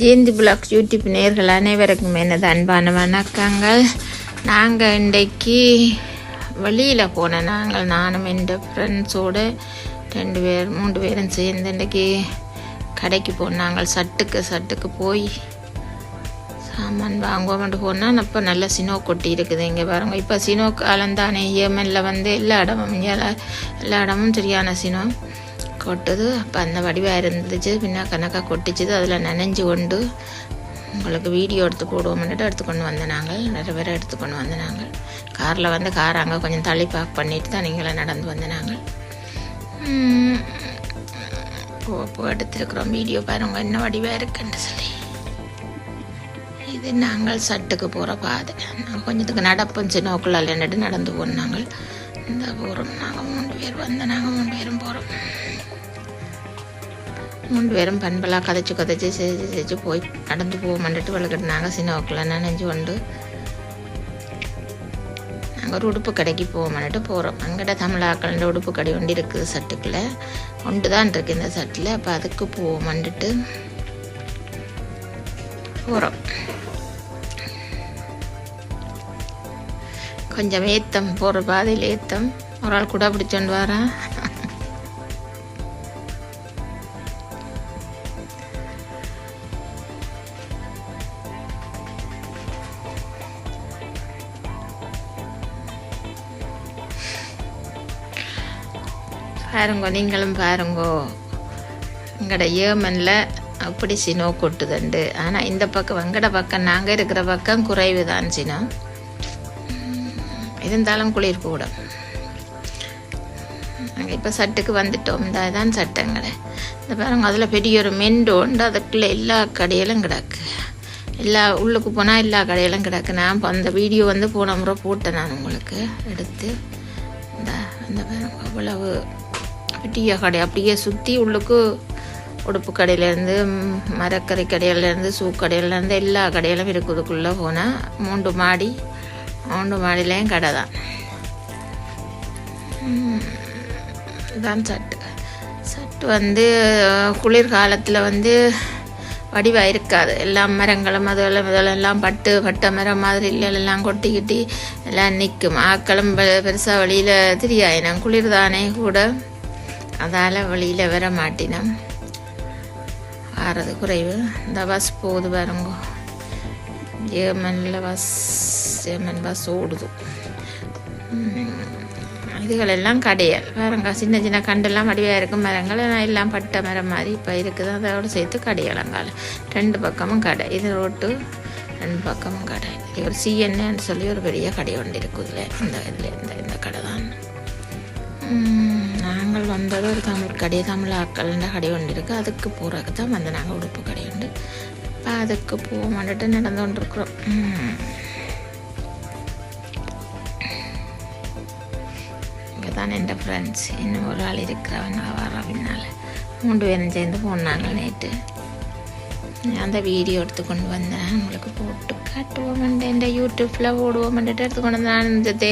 Jayanthi black YouTube நேர்கள் அனைவருக்கும் எனது அன்பான வணக்கங்கள். நாங்கள் இன்றைக்கு வெளியில் போனோம் நாங்கள் நானும் என்ற ஃப்ரெண்ட்ஸோடு ரெண்டு பேர் மூன்று பேரும் சேர்ந்து இன்றைக்கி கடைக்கு போனோம் நாங்கள். சட்டுக்கு சட்டுக்கு போய் சாமான் வாங்குவோம்ட்டு போனால் இப்போ நல்ல சினோ கொட்டி இருக்குது. இங்கே பாருங்க இப்போ சினோ காலந்தானே ஏமனில் வந்து எல்லா இடமும் இங்கே எல்லா இடமும் சரியான சினோ. கொட்டுது அப்போ அந்த வடிவாக இருந்துச்சு பின்னா கணக்காக கொட்டிச்சுது அதில் நனைஞ்சு கொண்டு உங்களுக்கு வீடியோ எடுத்து போடுவோம்னுட்டு எடுத்து கொண்டு வந்த நாங்கள் நிறைய பேர் எடுத்து கொண்டு வந்த நாங்கள் காரில் வந்து கார் அங்கே கொஞ்சம் தள்ளி பார்க் பண்ணிட்டு தான் நீங்களே நடந்து வந்த நாங்கள் போ போ எடுத்துருக்குறோம் வீடியோ பாருங்க என்ன வடிவாக இருக்குன்னு சொல்லி இது நாங்கள் சட்டுக்கு போகிற பாதை நாங்கள் கொஞ்சத்துக்கு நடப்போம் சின்னக்குள்ளால் இல்லைன்னுட்டு நடந்து போனோம் நாங்கள் இந்த போகிறோம் நாங்கள் மூணு பேர் வந்து நாங்கள் மூணு பேரும் போகிறோம் மூன்று பேரும் பண்பலாக கதைச்சு கதைச்சு செஞ்சு செஞ்சு போய் நடந்து போவோம்னுட்டு விளக்கிட்டு நாங்கள் சின்னக்குள்ள நினைஞ்சு கொண்டு நாங்கள் ஒரு உடுப்பு கடைக்கு போவோம்னுட்டு போகிறோம் அங்கிட்ட தமிழாக்கள்ன்ற உடுப்பு கடை ஒன்று இருக்குது சட்டுக்குள்ளே. ஒன்று தான் இருக்குது இந்த சட்டில். அப்போ அதுக்கு போவோம்னுட்டு போகிறோம் கொஞ்சம் ஏத்தம் போகிற பாதையில் ஏத்தம். ஒரு ஆள் கூட பிடிச்சோண்டு வரேன் பாருங்கோ நீங்களும் பாருங்கோ. எங்கட ஏமனில் அப்படி சினோ கொட்டுதுண்டு. ஆனால் இந்த பக்கம் எங்கட பக்கம் நாங்கள் இருக்கிற பக்கம் குறைவு தான் சினம் இருந்தாலும் குளிர் கூட. நாங்கள் இப்போ சட்டுக்கு வந்துட்டோம். இந்த இதான் சட்டங்களே. இந்த பாருங்க அதில் பெரிய ஒரு மெண்டு உண்டு. அதுக்குள்ளே எல்லா கடையிலும் கிடக்கு. எல்லா உள்ளுக்கு போனால் எல்லா கடையிலும் கிடக்கு. நான் இப்போ அந்த வீடியோ வந்து போன முறை போட்டேன் நான் உங்களுக்கு. எடுத்து. இந்த அந்த பாருங்க அவ்வளவு பெரிய கடை. அப்படியே சுற்றி உள்ளுக்கு உடுப்பு கடையிலேருந்து மரக்கறி கடையிலேருந்து சூ கடையிலேருந்து எல்லா கடையிலும் இருக்குதுக்குள்ளே போனால் மூன்று மாடி ஆண்டு மாடிலையும் கடை தான். இதுதான் சட்டு. சட்டு வந்து குளிர்காலத்தில் வந்து வடிவாக இருக்காது எல்லா மரங்களும் அதெல்லாம் இதெல்லாம் எல்லாம் பட்டு பட்டை மரம் மாதிரி இல்லை எல்லாம் கொட்டிக்கிட்டி எல்லாம் நிற்கும். ஆக்களும் பெருசாக வெளியில் தெரியாயினம். குளிர் தானே கூட அதால் வெளியில் வர மாட்டினோம். ஆறது குறைவு. இந்த பஸ் போகுது பாருங்க. ஏமனில் பஸ் ஏமன் பஸ் ஓடுது இதுகளெல்லாம் கடையல். பாருங்க சின்ன சின்ன கண்டெல்லாம் வடிவாக இருக்கும் மரங்கள் ஆனால் எல்லாம் பட்டை மரம் மாதிரி இப்போ இருக்குது அதோட சேர்த்து கடையலங்கால. ரெண்டு பக்கமும் கடை. இது ரோட்டு ரெண்டு பக்கமும் கடை. இது ஒரு சிஎன்னு சொல்லி ஒரு பெரிய கடை ஒன்று இதில் இந்த இதில் இந்த இந்த கடை தான். நாங்கள் வந்தது ஒரு தமிழ் கடை தமிழ் ஆக்கள்ன்ற கடை ஒன்று இருக்குது அதுக்கு போகிறதுக்கு தான் வந்து நாங்கள் உடுப்பு கடை உண்டு இப்போ அதுக்கு போக மாட்டேட்டு நடந்து கொண்டிருக்கிறோம். உம். தான் என் ஃப்ரெண்ட்ஸ் இன்னும் ஒரு ஆள் இருக்கிறவன் வர அப்படின்னால மூன்று பேரும் சேர்ந்து போனாங்க நேற்று அந்த வீடியோ எடுத்து கொண்டு வந்தேன் உங்களுக்கு போட்டு காட்டுவோம் என் யூடியூப்பில் போடுவோம் எடுத்து கொண்டு வந்தேன் இருந்தது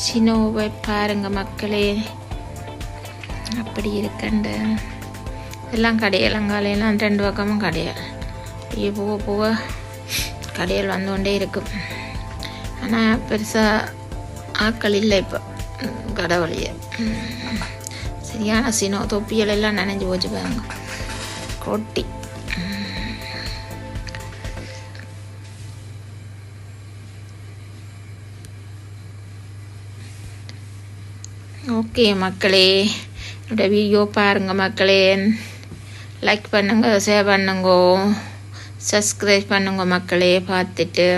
சினோவை பாருங்க மக்களே அப்படி இருக்கண்டு எல்லாம் கடையெல்லாம் காலையெல்லாம் ரெண்டு பக்கமும் கடையல் அப்படியே போக போக கடையல் வந்து கொண்டே இருக்கும் ஆனால் பெருசாக ஆட்கள் இல்லை இப்போ ம், சரியான சினோ தொப்பியல் எல்லாம் நினைஞ்சு போச்சு பாருங்க. கொட்டி. ஓகே மக்களே என்னோட வீடியோ பாருங்க மக்களே. லைக் பண்ணுங்க ஷேர் பண்ணுங்க. சப்ஸ்கிரைப் பண்ணுங்க மக்களே பார்த்துட்டு.